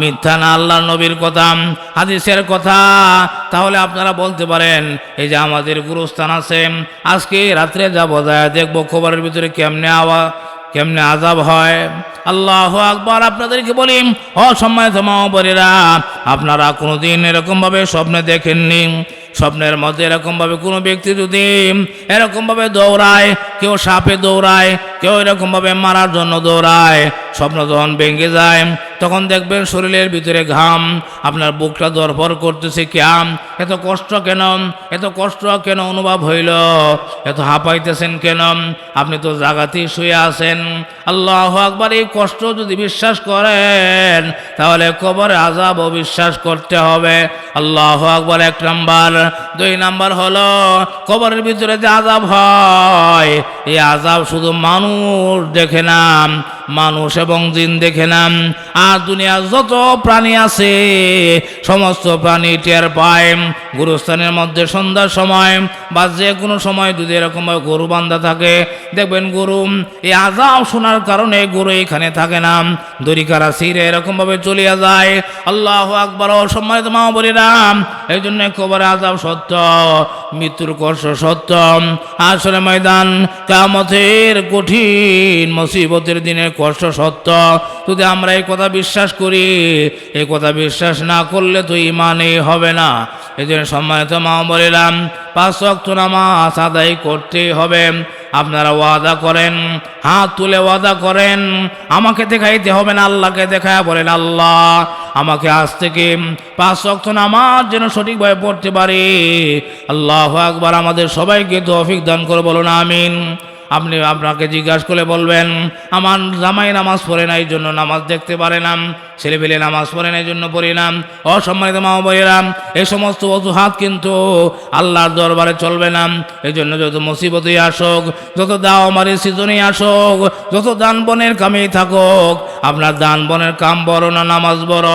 মিথ্যা না আল্লাহ নবীর কথা, হাদিসের কথা, তাহলে আপনারা বলতে পারেন, এই যে আমাদের গুরুস্থান আছে, আজকে রাত্রে যাব যায় দেখব, খবরের ভিতরে কেমনে আওয়া, কেমনে আজাব হয়। আল্লাহ আকবার, আপনাদেরকে বলি, অসম্মানিত মহাবরীরা আপনারা কোনোদিন এরকমভাবে স্বপ্নে দেখেননি, স্বপ্নের মধ্যে এরকমভাবে কোনো ব্যক্তি যদি এরকমভাবে দৌড়ায় কেউ সাপে দৌড়ায়, কেউ এরকমভাবে মারার জন্য দৌড়ায়। স্বপ্ন যখন ভেঙে যায়, তখন দেখবেন শরীরের ভিতরে ঘাম, আপনার বুকটা দরপর করতেছে ক্যাম। এত কষ্ট কেন? এত কষ্ট কেন অনুভব হইল? এত হাঁপাইতেছেন কেন? আপনি তো জাগাতেই শুয়ে আছেন। আল্লাহ আকবার, এই কষ্ট যদি বিশ্বাস করেন, তাহলে কবরে আজাব বিশ্বাস করতে হবে। আল্লাহ আকবার, এক নাম্বার। দুই নাম্বার হলো, কবরের ভিতরে যে আজাব হয় এই আজাব শুধু মানুষ দেখে না। মানুষ এবং জিন দেখে নাম। আর দুনিয়ার যত প্রাণী আছে, সমস্ত প্রাণী টের পায়। গুরুস্থানের মধ্যে সন্ধ্যার সময় বা যে কোনো সময় যদি এরকমভাবে গরু বান্ধা থাকে, দেখবেন গরু এই আজাব শোনার কারণে গরু এখানে থাকে না। দড়িকারা সিরে এরকমভাবে চলিয়া যায়। আল্লাহ আকবর সম্মানিত মাহবরিরাম এই জন্য কবরে আজাব সত্য, মৃত্যুর কষ্ট সত্য। আসলে ময়দান কামতের কঠিন মুসিবতের দিনের কষ্ট সত্য। যদি আমরা এই কথা বিশ্বাস করি, এই কথা বিশ্বাস না করলে তো ইমানে হবে না। এই জন্য সম্মানিত মা বলিলাম পাঁচ অক্ত নামাজ আদায় করতেই হবে। আপনারা ওয়াদা করেন, হাত তুলে ওয়াদা করেন, আমাকে দেখাইতে হবে না, আল্লাহকে দেখায় বলেন আল্লাহ, আমাকে আজ থেকে পাঁচ অক্ত নামাজ যেন সঠিকভাবে পড়তে পারি। আল্লাহ আকবার, আমাদের সবাইকে তৌফিক দান করে বলুন, আমিন। আপনি আপনাকে জিজ্ঞাসা করে বলবেন, আমার জামাই নামাজ পড়ে না, এই জন্য নামাজ দেখতে পারে না ছেলে পেলে নামাজ পড়ে না, এই জন্য পড়ি না। অসম্মানিত মা বইরাম এই সমস্ত অজুহাত কিন্তু আল্লাহর দরবারে চলবে না। এই জন্য যত মুসিবতই আসুক, যত দাও মারি সিজনই আসুক, যত দান বনের কামেই থাকুক, আপনার দান বনের কাম বড় না নামাজ বড়?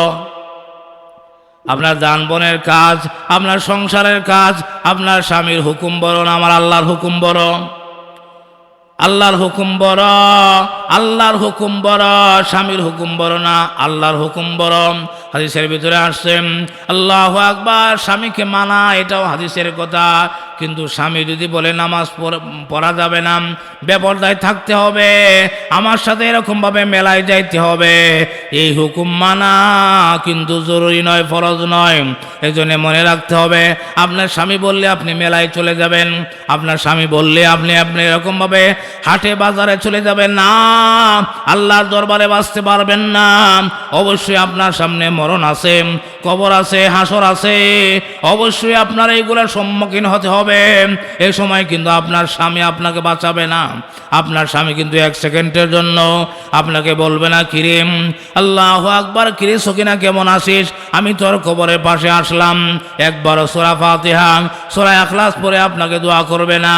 আপনার দান বনের কাজ, আপনার সংসারের কাজ, আপনার স্বামীর হুকুম বড় না, আমার আল্লাহর হুকুম বড়? আল্লাহর হুকুম বড় আল্লাহর হুকুম বড় স্বামীর হুকুম বড় না আল্লাহর হুকুম বড়। হাদিসের ভিতরে আসছেন আল্লাহ আকবার, স্বামীকে মানা, এটাও হাদিসের কথা। কিন্তু স্বামী যদি বলে নামাজ পড়- যাবে না, বেপরদায় থাকতে হবে, আমার সাথে এরকমভাবে মেলায় যাইতে হবে। এই হুকুম মানা কিন্তু জরুরি নয়, ফরজ নয়। এই জন্য মনে রাখতে হবে, আপনার স্বামী বললে আপনি মেলায় চলে যাবেন, আপনার স্বামী বললে আপনি আপনি এরকমভাবে হাটে বাজারে চলে যাবেন না, আল্লাহর দরবারে বাঁচতে পারবেন না। অবশ্যই আপনার সামনে মরণ আছে, কবর আছে, হাসর আছে, অবশ্যই আপনার এইগুলোর সম্মুখীন হতে হবে। এ সময় কিন্তু আপনার স্বামী আপনাকে বাঁচাবে না। আপনার স্বামী কিন্তু এক সেকেন্ডের জন্য আপনাকে বলবে না কিরিম আল্লাহ আকবার, কিরে কিনা কেমন আসিস আমি তোর কবরের পাশে আসলাম। একবার সোরা ফাতিহা, সোরা আখলাস পরে আপনাকে দোয়া করবে না।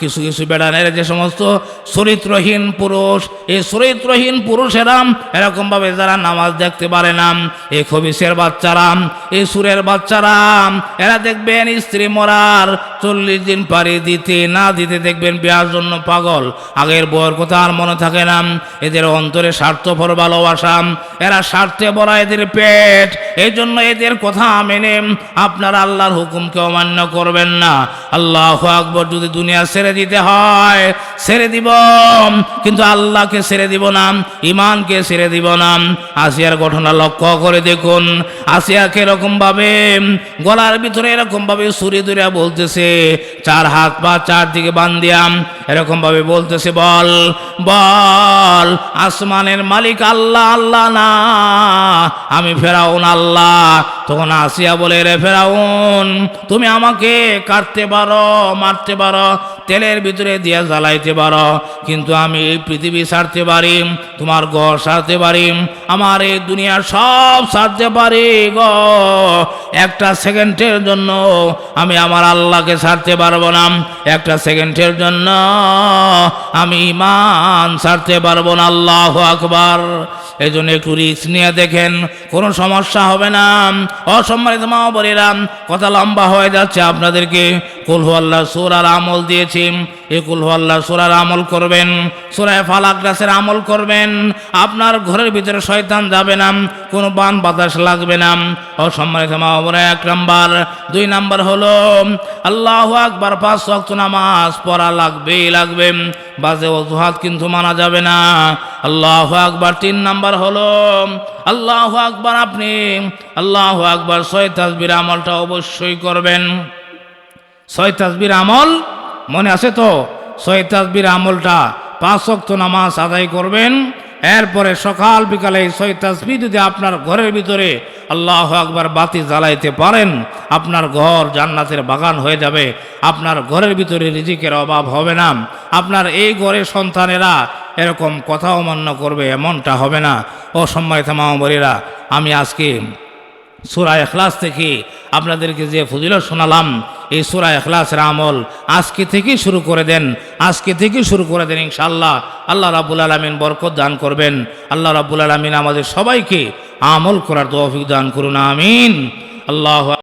কিছু কিছু বেড়ানের যে সমস্ত চরিত্রহীন পুরুষ, এই চরিত্রহীন পুরুষেরা এরকমভাবে যারা নামাজ দেখতে পারে না, এই খবিসের বাচ্চারা, এই সুরের বাচ্চারা, এরা দেখবেন স্ত্রী মরার চল্লিশ দিন পারি দিতে না দিতে দেখবেন বিয়ার জন্য পাগল। আগের বউয়ের কথা আর মনে থাকে না। এদের অন্তরে স্বার্থপর ভালোবাসা, এরা স্বার্থে বড়া এদের পেট। এই জন্য এদের কথা মেনে আপনার আল্লাহর হুকুমকে অমান্য করবেন না। আল্লাহ আকবর, যদি দুনিয়া ছেড়ে দিতে হয়, ছেড়ে দিব। কিন্তু আল্লাহকে ছেড়ে দিব না ইমানকে ছেড়ে দিব না। আসিয়ার ঘটনা লক্ষ্য করে দেখুন। আসিয়াকে এরকম ভাবে গলার ভিতরে এরকম ভাবে সুরি দুরিয়া বলতেছে, চার হাত পা চারদিকে বান্দিয়াম এরকম ভাবে বলতেছে, বল বল, আসমানের মালিক আল্লাহ আল্লাহ না, আমি ফেরাউন আল্লাহ তখন আসিয়া বলে, রে ফেরাউন, তুমি আমাকে কাটতে পারো, মারতে পারো, তেলের ভিতরে দিয়ে জ্বালাইতে পারো, কিন্তু আমি এই পৃথিবী ছাড়তে পারি, তোমার ঘর সারতে পারি, আমার এই দুনিয়ার সব সারতে পারি গো। একটা সেকেন্ডের জন্য আমি আমার আল্লাহকে ছাড়তে পারব না, একটা সেকেন্ডের জন্য আমি ইমান ছাড়তে পারব না, আল্লাহ আকবার। এই জন্য একটু রিস্ক নিয়ে দেখেন, কোনো সমস্যা হবে না। অসম্মানিত মা বলিলাম কথা লম্বা হয়ে যাচ্ছে আপনাদেরকে। কুলহু সুরার আমল দিয়েছি। এই কুলহু সুরার আমল করবেন, সুরায় ফালাক গাছের আমল করবেন। আপনার ঘরের ভিতরে শয়তান যাবে না, কোনো বান বাতাস লাগবে না। অসম্মানিত মা বলে এক নাম্বার। দুই নাম্বার হলো, আল্লাহ আকবার পাঁচ ওয়াক্ত নামাজ পড়া লাগবেই লাগবে। বাজে অজুহাত কিন্তু মানা যাবে না। আল্লাহ আকবার তিন নাম্বার হলো, আল্লাহ আকবার আপনি, আল্লাহ আকবার ছয় তাসবির আমলটা অবশ্যই করবেন। ছয় তাসবির আমল মনে আছে তো? ছয় তাসবির আমলটা পাঁচ অক্ত নামাজ আদায় করবেন। এরপরে সকাল বিকালে ছয় তাসবি যদি আপনার ঘরের ভিতরে আল্লাহ একবার বাতি জ্বালাইতে পারেন, আপনার ঘর জান্নাতের বাগান হয়ে যাবে, আপনার ঘরের ভিতরে রিজিকের অভাব হবে না, আপনার এই ঘরে সন্তানেরা এরকম কথা অমান্য করবে, এমনটা হবে না। ও সম্মানিত আমি আজকে সুরা এখলাস থেকে আপনাদেরকে যে ফজিলত শোনালাম এই সুরা এখলাসের আমল আজকে থেকেই শুরু করে দেন, আজকে থেকেই শুরু করে দেন ইনশাল্লাহ আল্লাহ রাবুল আলমিন বরকত দান করবেন। আল্লাহ রাবুল আলমিন আমাদের সবাইকে আমল করার তৌফিক দান করুন, আমিন। আল্লাহ